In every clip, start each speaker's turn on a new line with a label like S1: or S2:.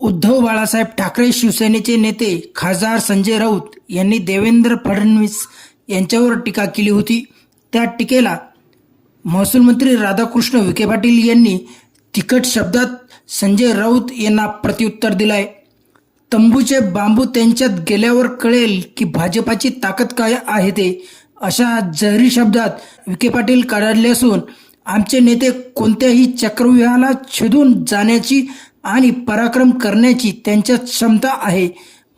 S1: उद्धव बाळासाहेब ठाकरे शिवसेनेचे नेते खासदार संजय राऊत यांनी देवेंद्र फडणवीस यांच्यावर टीका केली होती. त्या टीकेला महसूल मंत्री राधाकृष्ण विखे पाटील यांनी तिखट शब्दात संजय राऊत यांना प्रत्युत्तर दिलाय. तंबूचे बांबू त्यांच्यात गेल्यावर कळेल की भाजपाची ताकद काय आहे ते अशा जहरी शब्दात विखे पाटील काढले असून आमचे नेते कोणत्याही चक्रव्यूहाला छेदून जाण्याची आणि पराक्रम करण्याची त्यांच्यात क्षमता आहे.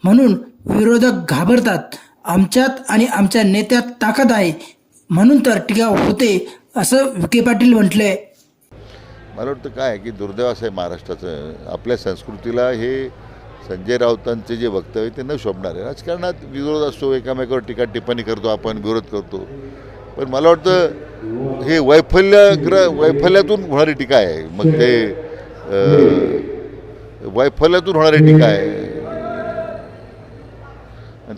S1: म्हणून विरोधक घाबरतात. आमच्यात आणि आमच्या नेत्यात ताकद आहे. म्हणून तर टीका होते असं विखे पाटील म्हटलंय
S2: मला वाटतं काय की दुर्दैवास आहे महाराष्ट्राचं. आपल्या संस्कृतीला हे संजय राऊतांचे जे वक्तव्य ते न शोभणार. आहे राजकारणात विरोध असतो एकामेकावर टीका टिप्पणी करतो आपण विरोध करतो. पण मला वाटतं हे वैफल्यग्र वैफल्यातून होणारी टीका आहे. मग ते वैफल्यातून होणारी टीका आहे.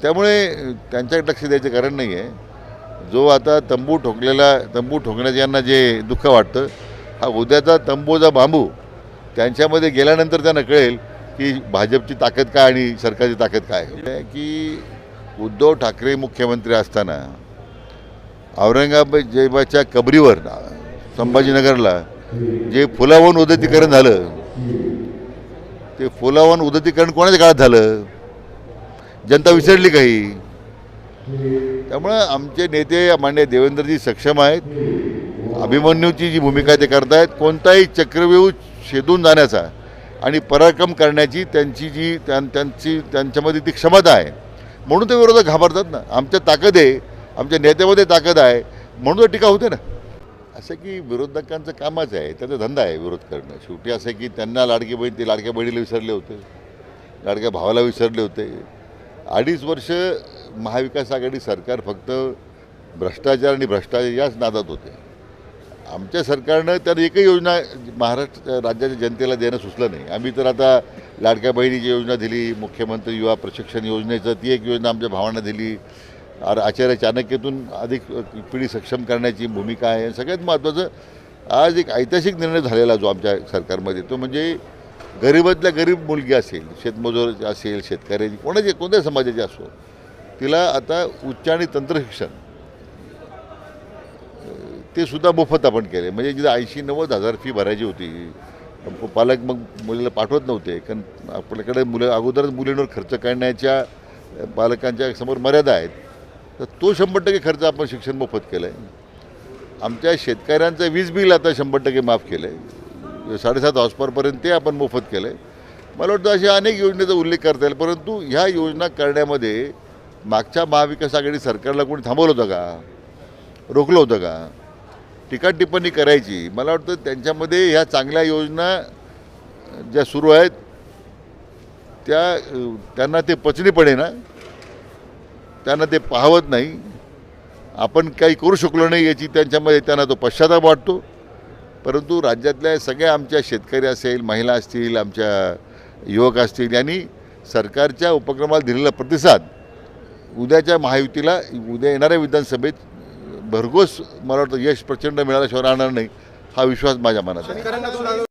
S2: त्यामुळे त्यांच्याकडे लक्ष द्यायचं कारण नाही आहे जो आता तंबू ठोकलेला तंबू ठोकण्याचं यांना जे दुःख वाटतं हा उद्याचा तंबूचा बांबू त्यांच्यामध्ये गेल्यानंतर त्यांना कळेल की भाजपची ताकद काय आणि सरकारची ताकद काय. आहे की उद्धव ठाकरे मुख्यमंत्री असताना औरंगाबाद जेबाच्या कबरीवर संभाजीनगरला जे फुलावून उदतीकरण झालं ते फुलावन उदतीकरण कोणाच्या काळात झालं? जनता विसरली काही? त्यामुळं आमचे नेते मान्य देवेंद्रजी सक्षम आहेत. अभिमन्यूची जी भूमिका ते करतायत कोणताही चक्रव्यूह शेदून जाण्याचा आणि पराक्रम करण्याची त्यांची जी त्यां त्यांची त्यांच्यामध्ये ती क्षमता आहे. म्हणून ते विरोधक घाबरतात ना. आमच्या ताकद आहे. आमच्या नेत्यामध्ये ताकद आहे. म्हणून तर टीका होते ना. असं की विरोधकांचं कामच आहे त्याचा धंदा आहे विरोध करणं. शेवटी असं आहे की त्यांना लाडकी बहीण ते लाडक्या बहिणीला विसरले होते लाडक्या भावाला विसरले होते. अडीच वर्ष महाविकास आघाडी सरकार फक्त भ्रष्टाचार आणि भ्रष्टाचार याच नादात होते. आमच्या सरकारनं तर एकही योजना महाराष्ट्र राज्याच्या जनतेला देणं सुचलं नाही. आम्ही तर आता लाडक्या बहिणीची योजना दिली मुख्यमंत्री युवा प्रशिक्षण योजनेचं ती एक योजना आमच्या भावांना दिली. आर आचार्य चाणक्यतून अधिक पिढी सक्षम करण्याची भूमिका आहे. सगळ्यात महत्त्वाचं आज एक ऐतिहासिक निर्णय झालेला जो आमच्या सरकारमध्ये तो म्हणजे गरीबातल्या गरीब मुलगी असेल शेतमजूर असेल शेतकऱ्याची कोणाची कोणत्या समाजाची असो तिला आता उच्च आणि तंत्रशिक्षण ते सुद्धा मोफत आपण केले. म्हणजे जिथं ऐंशी नव्वद हजार फी भरायची होती पालक मग मुलीला पाठवत नव्हते कारण आपल्याकडे मुलं अगोदरच मुलींवर खर्च करण्याच्या पालकांच्या समोर मर्यादा आहेत. तर तो शंभर टक्के खर्च आपण शिक्षण मोफत केलं आहे आमच्या शेतकऱ्यांचं वीज बिल आता शंभर टक्के माफ केलं आहे म्हणजे साडेसात हॉस्पॉरपर्यंत ते आपण मोफत केलं आहे मला वाटतं अशा अनेक योजनेचा उल्लेख करता येईल परंतु ह्या योजना करण्यामध्ये मागच्या महाविकास आघाडी सरकारला कोणी थांबवलं होतं का? रोखलं होतं का? टीका टिप्पणी करायची. मला वाटतं त्यांच्यामध्ये ह्या चांगल्या योजना ज्या सुरू आहेत त्या त्यांना ते पचनी पडे ना त्यांना ते पाहवत नाही. आपण काही करू शकलो नाही याची त्यांच्यामध्ये त्यांना तो पश्चाताप वाटतो. परंतु राज्यातल्या सगळ्या आमच्या शेतकरी असेल महिला असतील आमच्या युवक असतील यांनी सरकारच्या उपक्रमाला दिलेला प्रतिसाद उद्याच्या महायुतीला उद्या येणाऱ्या विधानसभेत भरघोस मला वाटतं यश प्रचंड मिळाल्याशिवाय राहणार नाही हा विश्वास माझ्या मनात आहे.